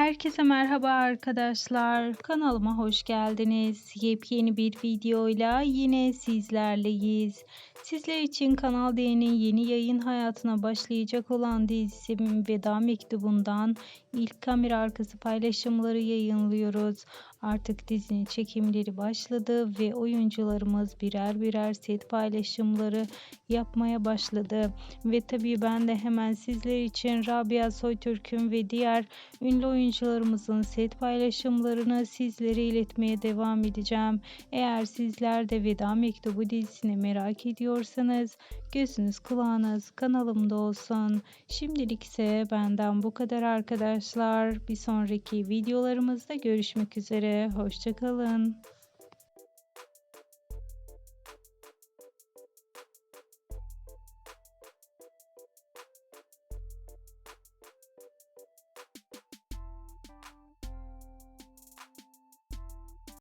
Herkese merhaba arkadaşlar. Kanalıma hoş geldiniz. Yepyeni bir videoyla yine sizlerleyiz. Sizler için Kanal D'nin yeni yayın hayatına başlayacak olan dizisi Veda Mektubu'ndan ilk kamera arkası paylaşımları yayınlıyoruz. Artık dizinin çekimleri başladı ve oyuncularımız birer birer set paylaşımları yapmaya başladı. Ve tabii ben de hemen sizler için Rabia Soytürk'ün ve diğer ünlü oyuncularımızın set paylaşımlarını sizlere iletmeye devam edeceğim. Eğer sizler de Veda Mektubu dizisini merak ediyorsanız gözünüz kulağınız kanalımda olsun. Şimdilik ise benden bu kadar arkadaşlar. Bir sonraki videolarımızda görüşmek üzere. Hoşçakalın.